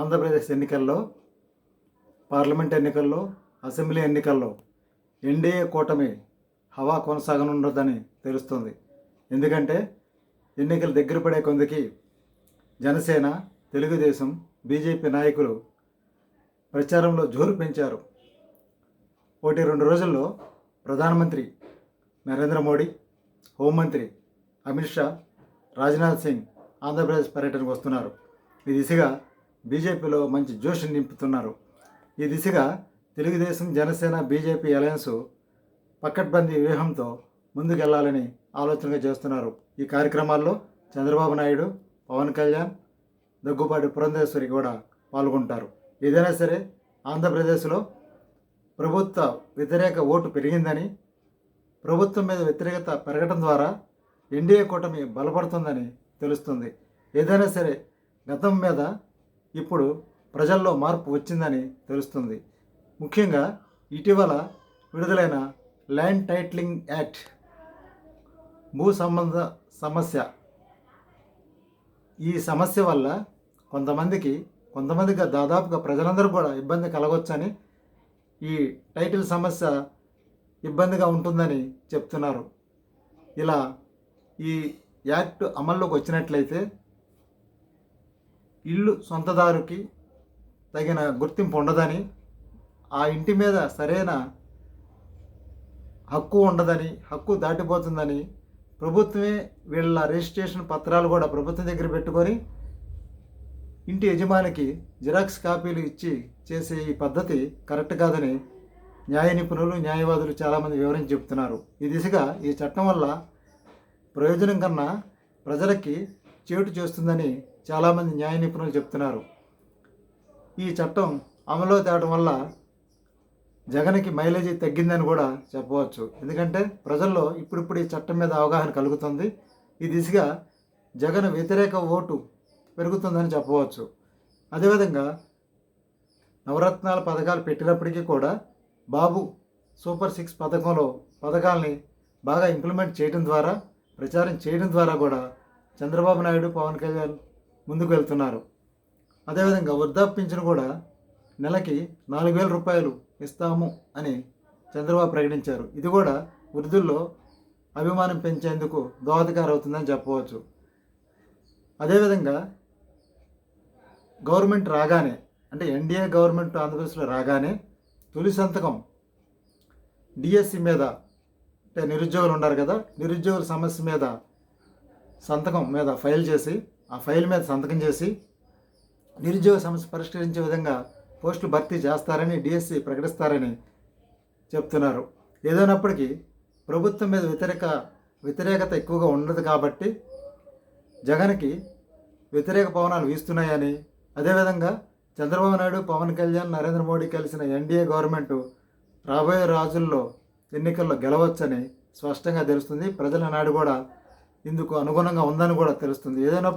ఆంధ్రప్రదేశ్ ఎన్నికల్లో పార్లమెంట్ ఎన్నికల్లో అసెంబ్లీ ఎన్నికల్లో ఎన్డీఏ కూటమి హవా కొనసాగనుండదని తెలుస్తుంది. ఎందుకంటే ఎన్నికలు దగ్గర పడే కొందికి జనసేన తెలుగుదేశం బీజేపీ నాయకులు ప్రచారంలో జోరు పెంచారు. ఒకటి రెండు రోజుల్లో ప్రధానమంత్రి నరేంద్ర మోడీ హోంమంత్రి అమిత్ షా రాజ్నాథ్ సింగ్ ఆంధ్రప్రదేశ్ పర్యటనకు వస్తున్నారు. ఈ దిశగా బీజేపీలో మంచి జోష్ నింపుతున్నారు. ఈ దిశగా తెలుగుదేశం జనసేన బీజేపీ అలయన్స్ పక్కడ్బందీ వ్యూహంతో ముందుకెళ్ళాలని ఆలోచనగా చేస్తున్నారు. ఈ కార్యక్రమాల్లో చంద్రబాబు నాయుడు పవన్ కళ్యాణ్ దగ్గుబాటి పురంధేశ్వరి కూడా పాల్గొంటారు. ఏదైనా సరే ఆంధ్రప్రదేశ్లో ప్రభుత్వ వ్యతిరేక ఓటు పెరిగిందని ప్రభుత్వం మీద వ్యతిరేకత పెరగడం ద్వారా ఎన్డీఏ కూటమి బలపడుతుందని తెలుస్తుంది. ఏదైనా సరే గతం మీద ఇప్పుడు ప్రజల్లో మార్పు వచ్చిందని తెలుస్తుంది. ముఖ్యంగా ఇటీవల విడుదలైన ల్యాండ్ టైటిలింగ్ యాక్ట్ భూ సంబంధ సమస్య. ఈ సమస్య వల్ల కొంతమందికి కొంతమందికి దాదాపుగా ప్రజలందరూ కూడా ఇబ్బంది కలగొచ్చని ఈ టైటిల్ సమస్య ఇబ్బందిగా ఉంటుందని చెప్తున్నారు. ఇలా ఈ యాక్ట్ అమల్లోకి వచ్చినట్లయితే ఇల్లు సొంతదారుకి తగిన గుర్తింపు ఉండదని ఆ ఇంటి మీద సరైన హక్కు ఉండదని హక్కు దాటిపోతుందని ప్రభుత్వమే వీళ్ళ రిజిస్ట్రేషన్ పత్రాలు కూడా ప్రభుత్వం దగ్గర పెట్టుకొని ఇంటి యజమానికి జిరాక్స్ కాపీలు ఇచ్చి చేసే ఈ పద్ధతి కరెక్ట్ కాదని న్యాయ నిపుణులు న్యాయవాదులు చాలామంది వివరించి చెప్తున్నారు. ఈ దిశగా ఈ చట్టం వల్ల ప్రయోజనం కన్నా ప్రజలకి చేటు చేస్తుందని చాలామంది న్యాయ నిపుణులు చెప్తున్నారు. ఈ చట్టం అమలు తేవడం వల్ల జగన్కి మైలేజీ తగ్గిందని కూడా చెప్పవచ్చు. ఎందుకంటే ప్రజల్లో ఇప్పుడిప్పుడు ఈ చట్టం మీద అవగాహన కలుగుతుంది. ఈ దిశగా జగన్ వ్యతిరేక ఓటు పెరుగుతుందని చెప్పవచ్చు. అదేవిధంగా నవరత్నాల పథకాలు పెట్టినప్పటికీ కూడా బాబు సూపర్ సిక్స్ పథకంలో పథకాల్ని బాగా ఇంప్లిమెంట్ చేయడం ద్వారా ప్రచారం చేయడం ద్వారా కూడా చంద్రబాబు నాయుడు పవన్ కళ్యాణ్ ముందుకు వెళ్తున్నారు అదేవిధంగా వృద్ధాప్యించిన కూడా నెలకి నాలుగు వేల రూపాయలు ఇస్తాము అని చంద్రబాబు ప్రకటించారు. ఇది కూడా వృద్ధుల్లో అభిమానం పెంచేందుకు దోహదకారం అవుతుందని చెప్పవచ్చు. అదేవిధంగా గవర్నమెంట్ రాగానే అంటే ఎన్డీఏ గవర్నమెంట్ ఆంధ్రప్రదేశ్లో రాగానే తొలి సంతకం డిఎస్సి మీద అంటే నిరుద్యోగులు ఉన్నారు కదా నిరుద్యోగుల సమస్య మీద సంతకం మీద ఫైల్ చేసి ఆ ఫైల్ మీద సంతకం చేసి నిరుద్యోగ సమస్య పరిష్కరించే విధంగా పోస్టులు భర్తీ చేస్తారని డిఎస్సి ప్రకటిస్తారని చెప్తున్నారు. ఏదైనప్పటికీ ప్రభుత్వం మీద వ్యతిరేక వ్యతిరేకత ఎక్కువగా ఉండదు కాబట్టి జగన్కి వ్యతిరేక పవనాలు వీస్తున్నాయని అదేవిధంగా చంద్రబాబు నాయుడు పవన్ కళ్యాణ్ నరేంద్ర మోడీ కలిసిన ఎన్డీఏ గవర్నమెంట్ రాబోయే రోజుల్లో ఎన్నికల్లో గెలవచ్చని స్పష్టంగా తెలుస్తుంది. ప్రజల నాడు కూడా ఇందుకు అనుగుణంగా ఉందని కూడా తెలుస్తుంది. ఏదైనా